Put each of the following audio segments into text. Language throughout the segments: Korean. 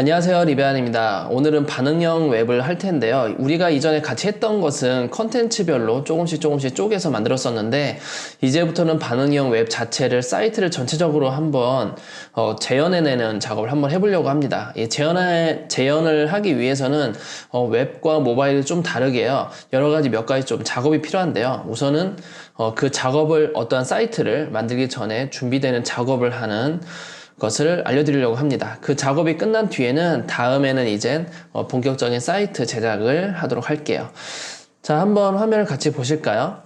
안녕하세요 리베안입니다. 오늘은 반응형 웹을 할 텐데요. 우리가 이전에 같이 했던 것은 컨텐츠별로 조금씩 조금씩 쪼개서 만들었었는데 이제부터는 반응형 웹 자체를 사이트를 전체적으로 한번 어, 재현해내는 작업을 한번 해보려고 합니다. 이 재현해, 재현을 하기 위해서는 어, 웹과 모바일이 좀 다르게요. 여러 가지 몇 가지 좀 작업이 필요한데요. 우선은 어, 그 작업을 어떠한 사이트를 만들기 전에 준비되는 작업을 하는 것을 알려드리려고 합니다. 그 작업이 끝난 뒤에는 다음에는 이제 어, 본격적인 사이트 제작을 하도록 할게요. 자, 한번 화면을 같이 보실까요?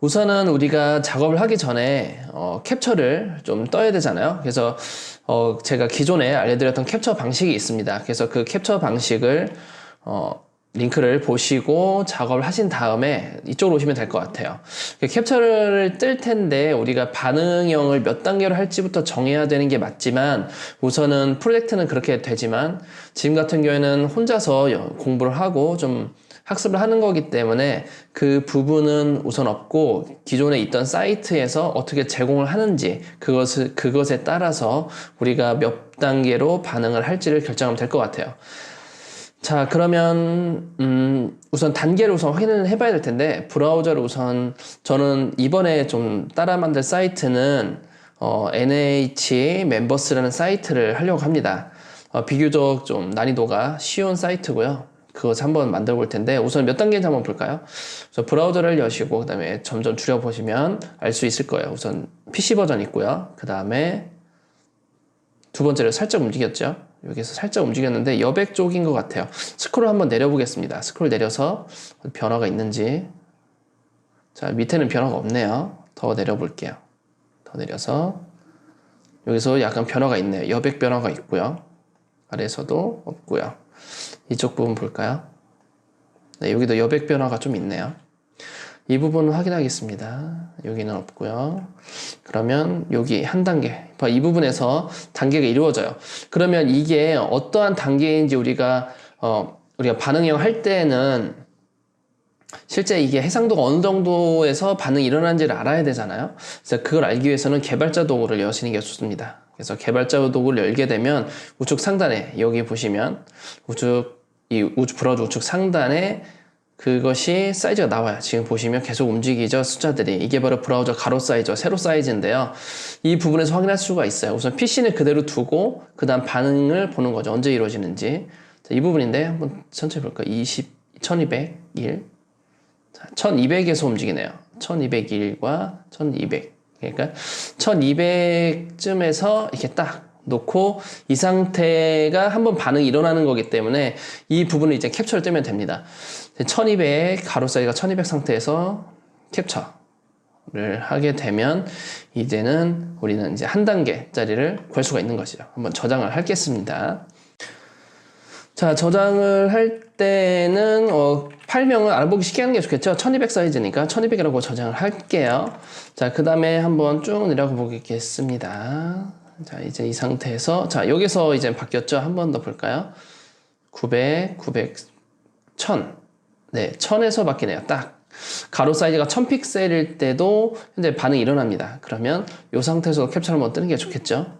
우선은 우리가 작업을 하기 전에 어, 캡처를 좀 떠야 되잖아요. 그래서 어, 제가 기존에 알려드렸던 캡처 방식이 있습니다. 그래서 그 캡처 방식을 어, 링크를 보시고 작업을 하신 다음에 이쪽으로 오시면 될 것 같아요. 그 캡처를 뜰 텐데 우리가 반응형을 몇 단계로 할지부터 정해야 되는 게 맞지만 우선은 프로젝트는 그렇게 되지만 지금 같은 경우에는 혼자서 여- 공부를 하고 좀 학습을 하는 거기 때문에 그 부분은 우선 없고 기존에 있던 사이트에서 어떻게 제공을 하는지 그것을 그것에 따라서 우리가 몇 단계로 반응을 할지를 결정하면 될 것 같아요. 자, 그러면, 음, 우선 단계를 우선 확인을 해봐야 될 텐데, 브라우저를 우선, 저는 이번에 좀 따라 만들 사이트는, 어, NH 멤버스라는 사이트를 하려고 합니다. 어, 비교적 좀 난이도가 쉬운 사이트고요. 그것을 한번 만들어 볼 텐데, 우선 몇 단계인지 한번 볼까요? 우선 브라우저를 여시고, 그 다음에 점점 줄여 보시면 알 수 있을 거예요. 우선 PC 버전 있고요. 그 다음에 두 번째로 살짝 움직였죠. 여기서 살짝 움직였는데 여백 쪽인 것 같아요. 스크롤 한번 내려보겠습니다. 스크롤 내려서 변화가 있는지. 자, 밑에는 변화가 없네요. 더 내려볼게요. 더 내려서 여기서 약간 변화가 있네요. 여백 변화가 있고요. 아래에서도 없고요. 이쪽 부분 볼까요? 네, 여기도 여백 변화가 좀 있네요. 이 부분은 확인하겠습니다. 여기는 없고요. 그러면 여기 한 단계. 봐, 이 부분에서 단계가 이루어져요. 그러면 이게 어떠한 단계인지 우리가 어, 우리가 반응형 할 때는 실제 이게 해상도가 어느 정도에서 반응이 일어나는지를 알아야 되잖아요. 그래서 그걸 알기 위해서는 개발자 도구를 여시는 게 좋습니다. 그래서 개발자 도구를 열게 되면 우측 상단에 여기 보시면 우측 이 우측 브라우저 우측 상단에 그것이 사이즈가 나와요. 지금 보시면 계속 움직이죠. 숫자들이. 이게 바로 브라우저 가로 사이즈, 세로 사이즈인데요. 이 부분에서 확인할 수가 있어요. 우선 PC는 그대로 두고, 그 다음 반응을 보는 거죠. 언제 이루어지는지. 자, 이 부분인데, 한번 천천히 볼까요? 20, 1201. 자, 1200에서 움직이네요. 1201과 1200. 그러니까 1200쯤에서 이렇게 딱 놓고 이 상태가 한번 반응이 일어나는 거기 때문에 이 부분을 이제 캡처를 뜨면 됩니다. 1200 가로 사이즈가 1200 상태에서 캡처를 하게 되면 이제는 우리는 이제 한 단계짜리를 구할 수가 있는 것이죠. 한번 저장을 하겠습니다. 자, 저장을 할 때는 어, 파일명을 알아보기 쉽게 하는 게 좋겠죠. 1200 사이즈니까 1200이라고 저장을 할게요. 자, 그 다음에 한번 쭉 내려가 보겠습니다. 자, 이제 이 상태에서 자, 여기서 이제 바뀌었죠. 한 번 더 볼까요? 900, 900, 1000. 네, 1000에서 바뀌네요. 딱. 가로 사이즈가 1000픽셀일 때도 현재 반응이 일어납니다. 그러면 이 상태에서 캡처를 한번 뜨는 게 좋겠죠.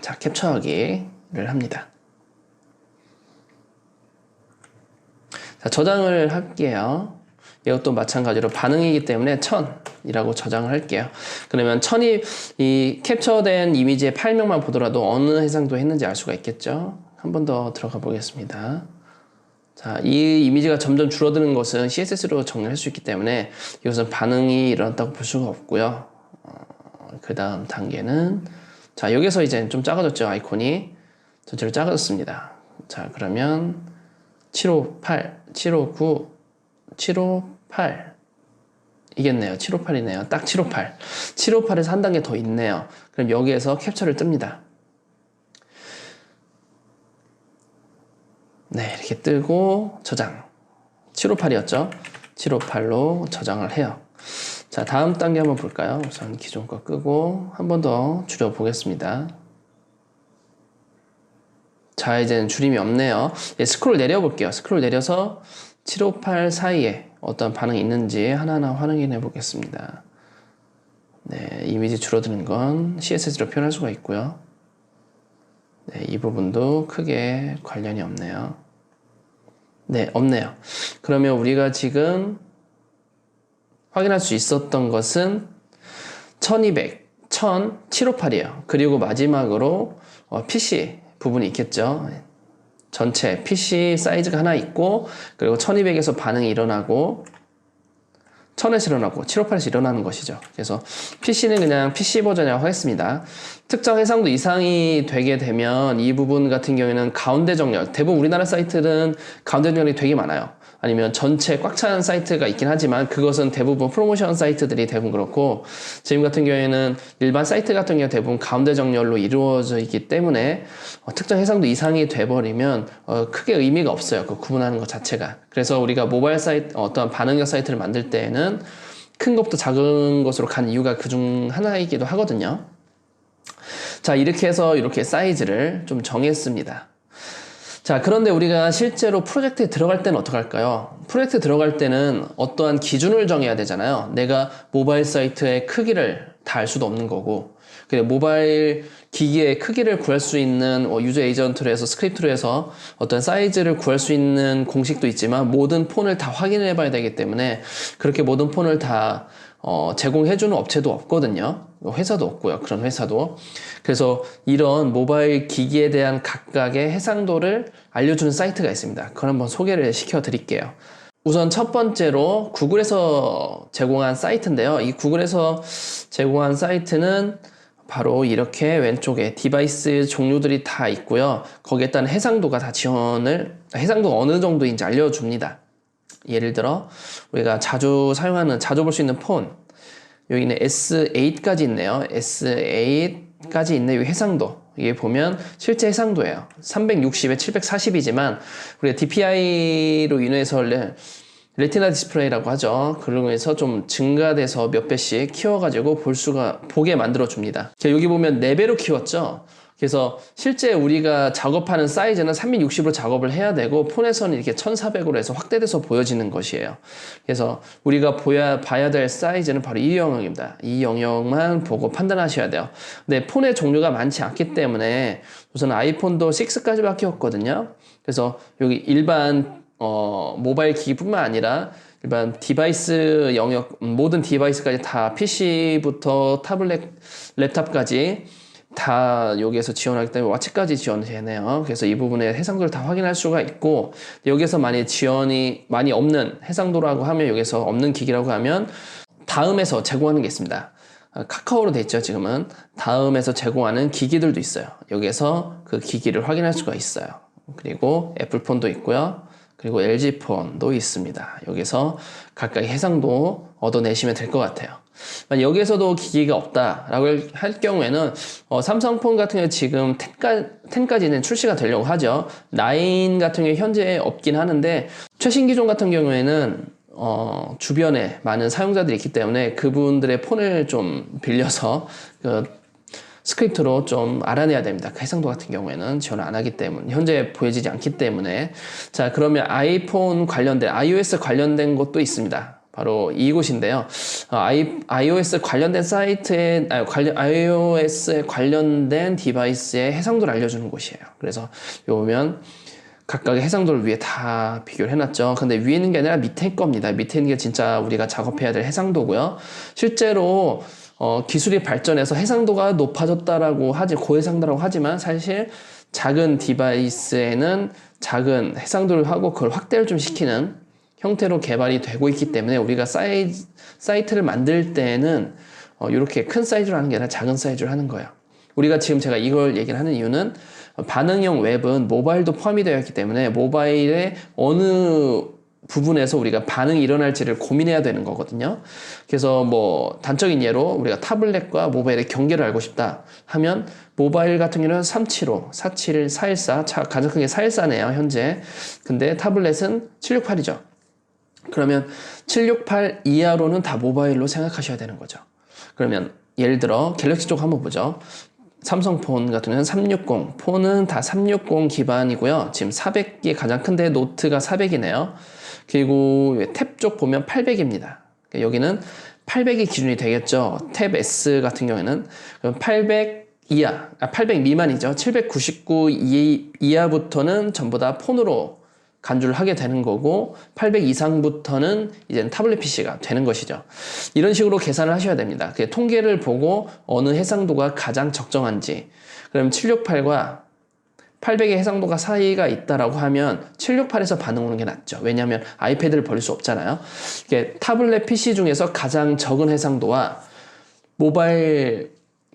자, 캡처하기를 합니다. 자, 저장을 할게요. 이것도 마찬가지로 반응이기 때문에 1000이라고 저장을 할게요. 그러면 1000이 이 캡처된 이미지의 파일명만 보더라도 어느 해상도 했는지 알 수가 있겠죠. 한 번 더 들어가 보겠습니다. 자, 이 이미지가 점점 줄어드는 것은 CSS로 정리할 수 있기 때문에 이것은 반응이 일어났다고 볼 수가 없고요. 어, 그 다음 단계는 자, 여기서 이제 좀 작아졌죠. 아이콘이 전체로 작아졌습니다. 자, 그러면 758, 759, 758 이겠네요. 758이네요. 딱 758. 758에서 한 단계 더 있네요. 그럼 여기에서 캡처를 뜹니다. 네, 이렇게 뜨고 저장. 758이었죠? 758로 저장을 해요. 자, 다음 단계 한번 볼까요? 우선 기존 거 끄고 한 번 더 줄여 보겠습니다. 자, 이제는 줄임이 없네요. 예, 스크롤 내려 볼게요. 스크롤 내려서 758 사이에 어떤 반응이 있는지 하나하나 확인해 보겠습니다. 네, 이미지 줄어드는 건 CSS로 표현할 수가 있고요. 네, 이 부분도 크게 관련이 없네요. 네, 없네요. 그러면 우리가 지금 확인할 수 있었던 것은 1200, 1000, 758이에요. 그리고 마지막으로 어, PC 부분이 있겠죠. 전체 PC 사이즈가 하나 있고 그리고 1200에서 반응이 일어나고 1000에서 일어나고 758에서 일어나는 것이죠. 그래서 PC는 그냥 PC 버전이라고 하겠습니다. 특정 해상도 이상이 되게 되면 이 부분 같은 경우에는 가운데 정렬, 대부분 우리나라 사이트는 가운데 정렬이 되게 많아요. 아니면 전체 꽉 찬 사이트가 있긴 하지만 그것은 대부분 프로모션 사이트들이 대부분 그렇고 지금 같은 경우에는 일반 사이트 같은 경우 대부분 가운데 정렬로 이루어져 있기 때문에 어, 특정 해상도 이상이 돼버리면 어, 크게 의미가 없어요. 그 구분하는 것 자체가. 그래서 우리가 모바일 사이트 어떤 반응형 사이트를 만들 때에는 큰 것부터 작은 것으로 간 이유가 그 중 하나이기도 하거든요. 자, 이렇게 해서 이렇게 사이즈를 좀 정했습니다. 자, 그런데 우리가 실제로 프로젝트에 들어갈 때는 어떡할까요? 프로젝트 들어갈 때는 어떠한 기준을 정해야 되잖아요. 내가 모바일 사이트의 크기를 다 알 수도 없는 거고, 그래 모바일 기기의 크기를 구할 수 있는 어, 유저 에이전트로 해서 스크립트로 해서 어떤 사이즈를 구할 수 있는 공식도 있지만 모든 폰을 다 확인해 봐야 되기 때문에 그렇게 모든 폰을 다 어, 제공해주는 업체도 없거든요. 회사도 없고요. 그런 회사도. 그래서 이런 모바일 기기에 대한 각각의 해상도를 알려주는 사이트가 있습니다. 그걸 한번 소개를 시켜 드릴게요. 우선 첫 번째로 구글에서 제공한 사이트인데요. 이 구글에서 제공한 사이트는 바로 이렇게 왼쪽에 디바이스 종류들이 다 있고요. 거기에 따른 해상도가 다 지원을, 해상도가 어느 정도인지 알려줍니다. 예를 들어 우리가 자주 사용하는 자주 볼 수 있는 폰 여기는 S8까지 있네요. S8까지 있는 이 해상도 이게 보면 실제 해상도예요. 360에 740이지만 우리가 DPI로 인해서 레티나 디스플레이라고 하죠. 그런 해서 좀 증가돼서 몇 배씩 키워가지고 볼 수가 보게 만들어 줍니다. 여기 보면 4배로 키웠죠. 그래서 실제 우리가 작업하는 사이즈는 360으로 작업을 해야 되고 폰에서는 이렇게 1400으로 해서 확대돼서 보여지는 것이에요. 그래서 우리가 보야, 봐야 될 사이즈는 바로 이 영역입니다. 이 영역만 보고 판단하셔야 돼요. 근데 폰의 종류가 많지 않기 때문에 우선 아이폰도 6까지밖에 없거든요. 그래서 여기 일반 어, 모바일 기기뿐만 아니라 일반 디바이스 영역 모든 디바이스까지 다 PC부터 타블렛, 랩탑까지 다 여기에서 지원하기 때문에 와치까지 지원되네요. 그래서 이 부분에 해상도를 다 확인할 수가 있고 여기서 만약 지원이 많이 없는 해상도라고 하면 여기서 없는 기기라고 하면 다음에서 제공하는 게 있습니다. 아, 카카오로 돼 있죠 지금은 다음에서 제공하는 기기들도 있어요. 여기서 그 기기를 확인할 수가 있어요. 그리고 애플폰도 있고요. 그리고 LG폰도 있습니다. 여기서 각각 해상도 얻어내시면 될 것 같아요. 여기에서도 기기가 없다라고 할 경우에는 어, 삼성폰 같은 경우 지금 10까, 10까 지는 출시가 되려고 하죠. 9 같은 경우 현재 없긴 하는데 최신 기종 같은 경우에는 어, 주변에 많은 사용자들이 있기 때문에 그분들의 폰을 좀 빌려서 그 스크립트로 좀 알아내야 됩니다. 그 해상도 같은 경우에는 지원 안 하기 때문에 현재 보여지지 않기 때문에 자 그러면 아이폰 관련된 iOS 관련된 것도 있습니다. 바로 이곳인데요. 어, I, iOS 관련된 사이트에 아, 관련 iOS에 관련된 디바이스의 해상도를 알려주는 곳이에요. 그래서 보면 각각의 해상도를 위해 다 비교를 해놨죠. 근데 위에 있는 게 아니라 밑에 겁니다. 밑에 있는 게 진짜 우리가 작업해야 될 해상도고요. 실제로 어, 기술이 발전해서 해상도가 높아졌다라고 하지 고해상도라고 하지만 사실 작은 디바이스에는 작은 해상도를 하고 그걸 확대를 좀 시키는 형태로 개발이 되고 있기 때문에 우리가 사이, 사이트를 만들 때는 어, 이렇게 큰 사이즈로 하는 게 아니라 작은 사이즈로 하는 거예요. 우리가 지금 제가 이걸 얘기를 하는 이유는 반응형 웹은 모바일도 포함이 되어 있기 때문에 모바일의 어느 부분에서 우리가 반응이 일어날지를 고민해야 되는 거거든요. 그래서 뭐 단적인 예로 우리가 타블렛과 모바일의 경계를 알고 싶다 하면 모바일 같은 경우는 375, 471, 414, 가장 큰 게 414네요, 현재. 근데 타블렛은 768이죠. 그러면 768 이하로는 다 모바일로 생각하셔야 되는 거죠. 그러면 예를 들어 갤럭시 쪽 한번 보죠. 삼성폰 같은 경우는 360, 폰은 다 360 기반이고요. 지금 400이 가장 큰데 노트가 400이네요. 그리고 탭 쪽 보면 800입니다. 그러니까 여기는 800이 기준이 되겠죠. 탭 S 같은 경우에는 800 이하, 아, 800 미만이죠. 799 이, 이하부터는 전부 다 폰으로 간주를 하게 되는 거고 800 이상부터는 이제 타블렛 PC가 되는 것이죠. 이런 식으로 계산을 하셔야 됩니다. 그 통계를 보고 어느 해상도가 가장 적정한지 그럼 768과 800의 해상도가 사이가 있다라고 하면 768에서 반응 오는 게 낫죠. 왜냐하면 아이패드를 버릴 수 없잖아요. 이게 타블렛 PC 중에서 가장 적은 해상도와 모바일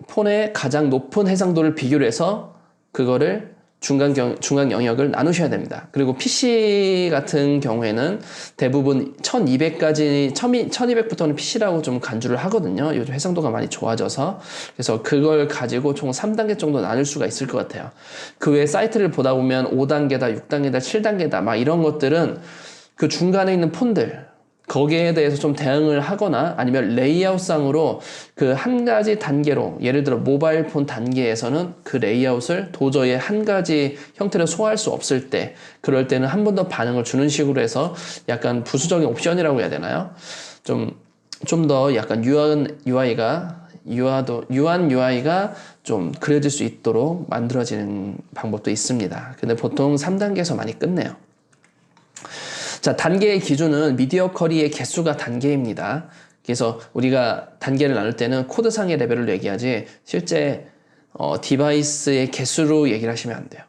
폰의 가장 높은 해상도를 비교를 해서 그거를 중간 경, 중간 영역을 나누셔야 됩니다. 그리고 PC 같은 경우에는 대부분 1200까지, 1200부터는 PC라고 좀 간주를 하거든요. 요즘 해상도가 많이 좋아져서. 그래서 그걸 가지고 총 3단계 정도 나눌 수가 있을 것 같아요. 그 외에 사이트를 보다 보면 5단계다, 6단계다, 7단계다, 막 이런 것들은 그 중간에 있는 폰들, 거기에 대해서 좀 대응을 하거나 아니면 레이아웃상으로 그 한 가지 단계로 예를 들어 모바일 폰 단계에서는 그 레이아웃을 도저히 한 가지 형태로 소화할 수 없을 때 그럴 때는 한 번 더 반응을 주는 식으로 해서 약간 부수적인 옵션이라고 해야 되나요? 좀 좀 더 약간 유한 UI가 유아도 유한 UI가 좀 그려질 수 있도록 만들어지는 방법도 있습니다. 근데 보통 3단계에서 많이 끝내요. 자, 단계의 기준은 미디어 커리의 개수가 단계입니다. 그래서 우리가 단계를 나눌 때는 코드상의 레벨을 얘기하지 실제 어, 디바이스의 개수로 얘기를 하시면 안 돼요.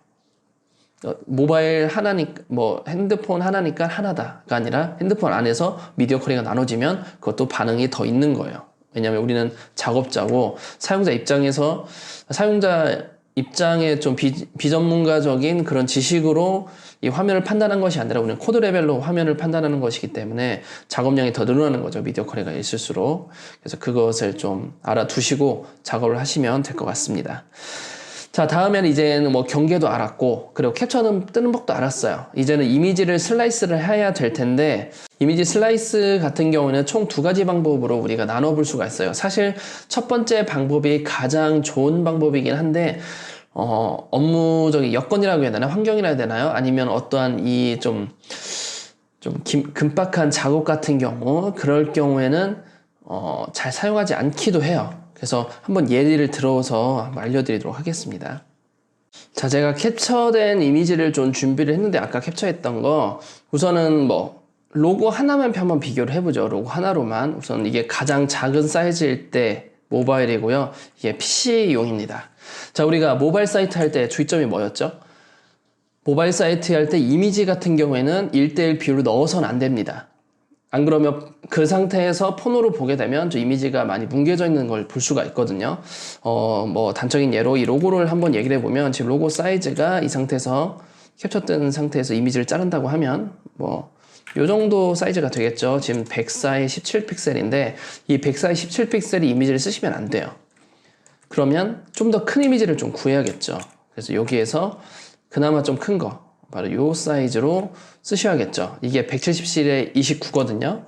어, 모바일 하나니까 뭐 핸드폰 하나니까 하나다가 아니라 핸드폰 안에서 미디어 커리가 나눠지면 그것도 반응이 더 있는 거예요. 왜냐하면 우리는 작업자고 사용자 입장에서 사용자 입장에 좀 비, 비전문가적인 그런 지식으로 이 화면을 판단한 것이 아니라 우리는 코드 레벨로 화면을 판단하는 것이기 때문에 작업량이 더 늘어나는 거죠. 미디어 커리가 있을수록. 그래서 그것을 좀 알아두시고 작업을 하시면 될 것 같습니다. 자, 다음에는 이제는 뭐 경계도 알았고, 그리고 캡처는 뜨는 법도 알았어요. 이제는 이미지를 슬라이스를 해야 될 텐데, 이미지 슬라이스 같은 경우는 총 두 가지 방법으로 우리가 나눠볼 수가 있어요. 사실 첫 번째 방법이 가장 좋은 방법이긴 한데, 어, 업무적인 여건이라고 해야 되나? 환경이라 해야 되나요? 아니면 어떠한 이 좀, 금박한 작업 같은 경우, 그럴 경우에는, 어, 잘 사용하지 않기도 해요. 그래서 한번 예를 들어서 알려드리도록 하겠습니다. 자, 제가 캡처된 이미지를 좀 준비를 했는데 아까 캡처했던 거 우선은 뭐 로고 하나만 한번 비교를 해보죠. 로고 하나로만 우선 이게 가장 작은 사이즈일 때 모바일이고요. 이게 PC용입니다. 자, 우리가 모바일 사이트 할 때 주의점이 뭐였죠? 모바일 사이트 할 때 이미지 같은 경우에는 1대1 비율로 넣어서는 안 됩니다. 안 그러면 그 상태에서 폰으로 보게 되면 저 이미지가 많이 뭉개져 있는 걸 볼 수가 있거든요. 어, 뭐 단적인 예로 이 로고를 한번 얘기를 해보면 지금 로고 사이즈가 이 상태에서 캡처된 상태에서 이미지를 자른다고 하면 뭐요 정도 사이즈가 되겠죠. 지금 104에 17픽셀인데 이 104에 17픽셀이 이미지를 쓰시면 안 돼요. 그러면 좀 더 큰 이미지를 좀 구해야겠죠. 그래서 여기에서 그나마 좀 큰 거, 바로 요 사이즈로 쓰셔야겠죠. 이게 177에 29거든요.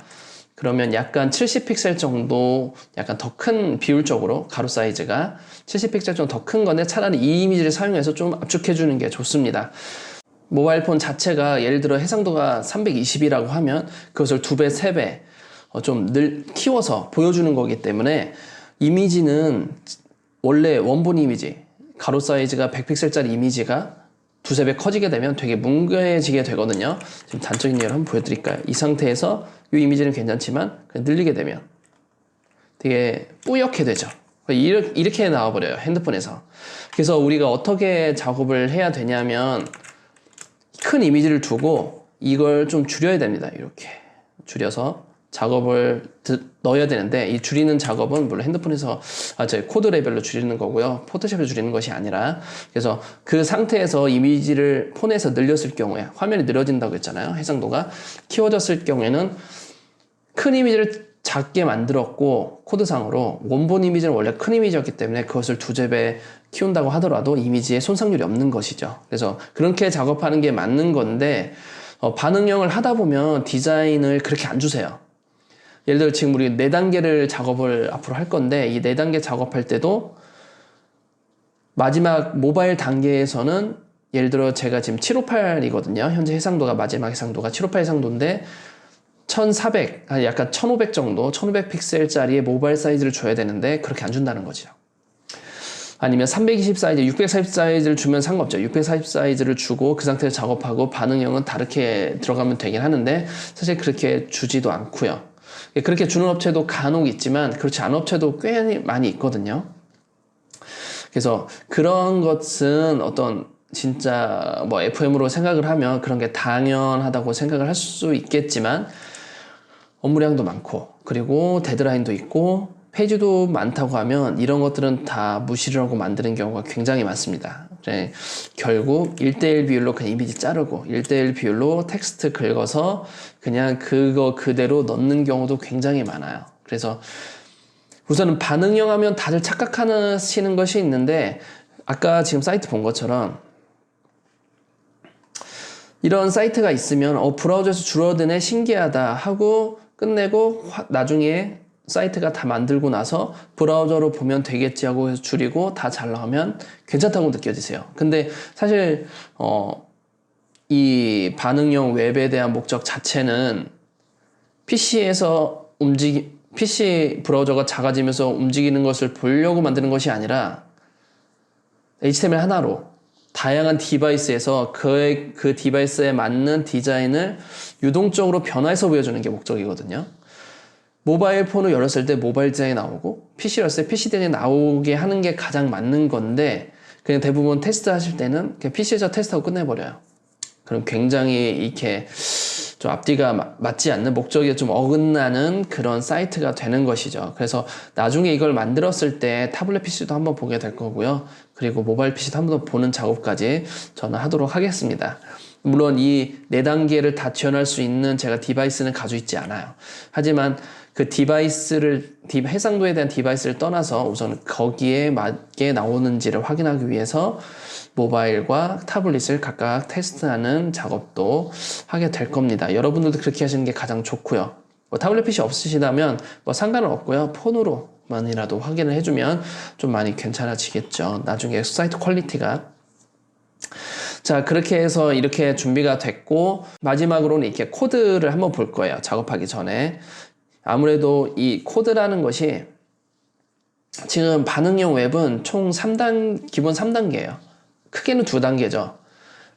그러면 약간 70픽셀 정도 약간 더 큰 비율적으로 가로 사이즈가 70픽셀 정도 더큰 건데 차라리 이 이미지를 사용해서 좀 압축해 주는 게 좋습니다. 모바일 폰 자체가 예를 들어 해상도가 320이라고 하면 그것을 두 배, 세 배, 어, 좀늘 키워서 보여주는 거기 때문에 이미지는 원래 원본 이미지, 가로 사이즈가 100픽셀짜리 이미지가 두세 배 커지게 되면 되게 뭉개지게 되거든요. 지금 단적인 예를 한번 보여드릴까요? 이 상태에서 이 이미지는 괜찮지만 늘리게 되면 되게 뿌옇게 되죠. 이렇게, 이렇게 나와버려요. 핸드폰에서. 그래서 우리가 어떻게 작업을 해야 되냐면 큰 이미지를 두고 이걸 좀 줄여야 됩니다. 이렇게 줄여서 작업을 넣어야 되는데 이 줄이는 작업은 물론 핸드폰에서 아, 저 코드 레벨로 줄이는 거고요. 포토샵에 줄이는 것이 아니라 그래서 그 상태에서 이미지를 폰에서 늘렸을 경우에 화면이 늘어진다고 했잖아요. 해상도가 키워졌을 경우에는 큰 이미지를 작게 만들었고 코드상으로 원본 이미지는 원래 큰 이미지였기 때문에 그것을 두세 배 키운다고 하더라도 이미지에 손상률이 없는 것이죠. 그래서 그렇게 작업하는 게 맞는 건데 어, 반응형을 하다 보면 디자인을 그렇게 안 주세요. 예를 들어 지금 우리 네 단계를 작업을 앞으로 할 건데 이 네 단계 작업할 때도 마지막 모바일 단계에서는 예를 들어 제가 지금 758이거든요. 현재 해상도가 마지막 해상도가 758 해상도인데 1400, 아니 약간 1500 정도, 1500 픽셀짜리의 모바일 사이즈를 줘야 되는데 그렇게 안 준다는 거죠. 아니면 320 사이즈, 640 사이즈를 주면 상관없죠. 640 사이즈를 주고 그 상태에서 작업하고 반응형은 다르게 들어가면 되긴 하는데 사실 그렇게 주지도 않고요. 그렇게 주는 업체도 간혹 있지만 그렇지 않은 업체도 꽤 많이 있거든요. 그래서 그런 것은 어떤 진짜 뭐 FM으로 생각을 하면 그런 게 당연하다고 생각을 할 수 있겠지만 업무량도 많고 그리고 데드라인도 있고 페이지도 많다고 하면 이런 것들은 다 무시를 하고 만드는 경우가 굉장히 많습니다. 네, 결국 1대1 비율로 그냥 이미지 자르고 1대1 비율로 텍스트 긁어서 그냥 그거 그대로 넣는 경우도 굉장히 많아요. 그래서 우선은 반응형 하면 다들 착각하시는 것이 있는데 아까 지금 사이트 본 것처럼 이런 사이트가 있으면 어 브라우저에서 줄어드네 신기하다 하고 끝내고 화- 나중에 사이트가 다 만들고 나서 브라우저로 보면 되겠지 하고 해서 줄이고 다 잘 나오면 괜찮다고 느껴지세요. 근데 사실 어, 이 반응형 웹에 대한 목적 자체는 PC에서 움직이 PC 브라우저가 작아지면서 움직이는 것을 보려고 만드는 것이 아니라 HTML 하나로 다양한 디바이스에서 그의 그 디바이스에 맞는 디자인을 유동적으로 변화해서 보여주는 게 목적이거든요. 모바일 폰을 열었을 때 모바일 디자인이 나오고 PC 열었을 때 PC 디자인이 나오게 하는 게 가장 맞는 건데 그냥 대부분 테스트 하실 때는 그냥 PC에서 테스트하고 끝내버려요. 그럼 굉장히 이렇게 좀 앞뒤가 마- 맞지 않는 목적에 좀 어긋나는 그런 사이트가 되는 것이죠. 그래서 나중에 이걸 만들었을 때 타블렛 PC도 한번 보게 될 거고요. 그리고 모바일 PC도 한번 보는 작업까지 저는 하도록 하겠습니다. 물론 이 네 단계를 다 지원할 수 있는 제가 디바이스는 가지고 있지 않아요. 하지만 그 디바이스를 디- 해상도에 대한 디바이스를 떠나서 우선 거기에 맞게 나오는지를 확인하기 위해서 모바일과 타블릿을 각각 테스트하는 작업도 하게 될 겁니다. 여러분들도 그렇게 하시는 게 가장 좋고요. 뭐 타블렛 PC 없으시다면 뭐 상관은 없고요. 폰으로만이라도 확인을 해주면 좀 많이 괜찮아지겠죠. 나중에 사이트 퀄리티가 자, 그렇게 해서 이렇게 준비가 됐고, 마지막으로는 이렇게 코드를 한번 볼 거예요. 작업하기 전에. 아무래도 이 코드라는 것이 지금 반응형 웹은 총 3단, 기본 3단계예요. 크게는 두 단계죠.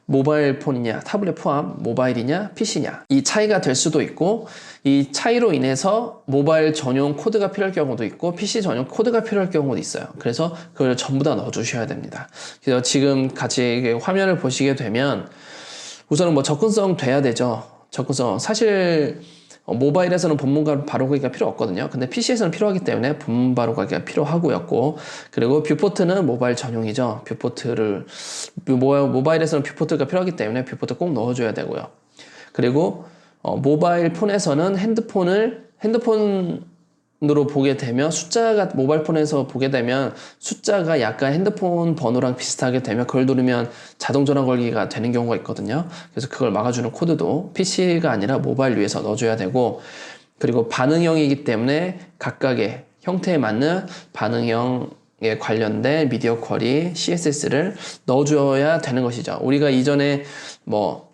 모바일 폰이냐, 타블렛 포함, 모바일이냐, PC냐. 이 차이가 될 수도 있고, 이 차이로 인해서 모바일 전용 코드가 필요할 경우도 있고, PC 전용 코드가 필요할 경우도 있어요. 그래서 그걸 전부 다 넣어주셔야 됩니다. 그래서 지금 같이 화면을 보시게 되면, 우선은 뭐 접근성 돼야 되죠. 접근성. 사실, 어, 모바일에서는 본문 바로 가기가 필요 없거든요. 근데 PC에서는 필요하기 때문에 본문 바로 가기가 필요하고였고, 그리고 뷰포트는 모바일 전용이죠. 뷰포트를, 모- 모바일에서는 뷰포트가 필요하기 때문에 뷰포트 꼭 넣어줘야 되고요. 그리고 어, 모바일 폰에서는 핸드폰을 핸드폰 으로 보게 되면 숫자가 모바일 폰에서 보게 되면 숫자가 약간 핸드폰 번호랑 비슷하게 되면 그걸 누르면 자동 전화 걸기가 되는 경우가 있거든요. 그래서 그걸 막아주는 코드도 PC가 아니라 모바일 위에서 넣어줘야 되고 그리고 반응형이기 때문에 각각의 형태에 맞는 반응형에 관련된 미디어 쿼리 CSS를 넣어줘야 되는 것이죠. 우리가 이전에 뭐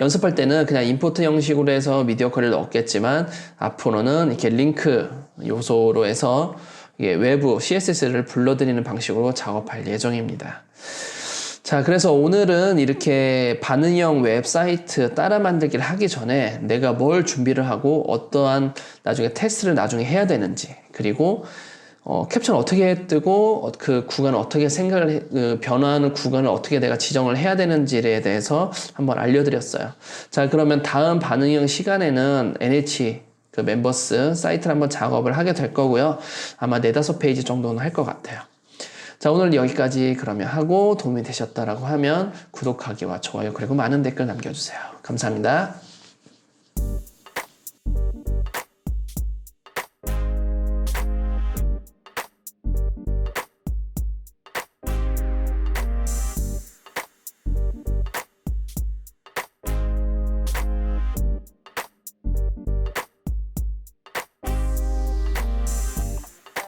연습할 때는 그냥 임포트 형식으로 해서 미디어 쿼리를 넣었겠지만 앞으로는 이렇게 링크 요소로 해서 외부 CSS를 불러들이는 방식으로 작업할 예정입니다. 자, 그래서 오늘은 이렇게 반응형 웹사이트 따라 만들기를 하기 전에 내가 뭘 준비를 하고 어떠한 나중에 테스트를 나중에 해야 되는지 그리고 어, 캡처는 어떻게 뜨고 어, 그 구간을 어떻게 생각을 해- 그 변화하는 구간을 어떻게 내가 지정을 해야 되는지에 대해서 한번 알려드렸어요. 자 그러면 다음 반응형 시간에는 NH 그 멤버스 사이트를 한번 작업을 하게 될 거고요. 아마 네다섯 페이지 정도는 할 것 같아요. 자 오늘 여기까지 그러면 하고 도움이 되셨다라고 하면 구독하기와 좋아요 그리고 많은 댓글 남겨주세요. 감사합니다.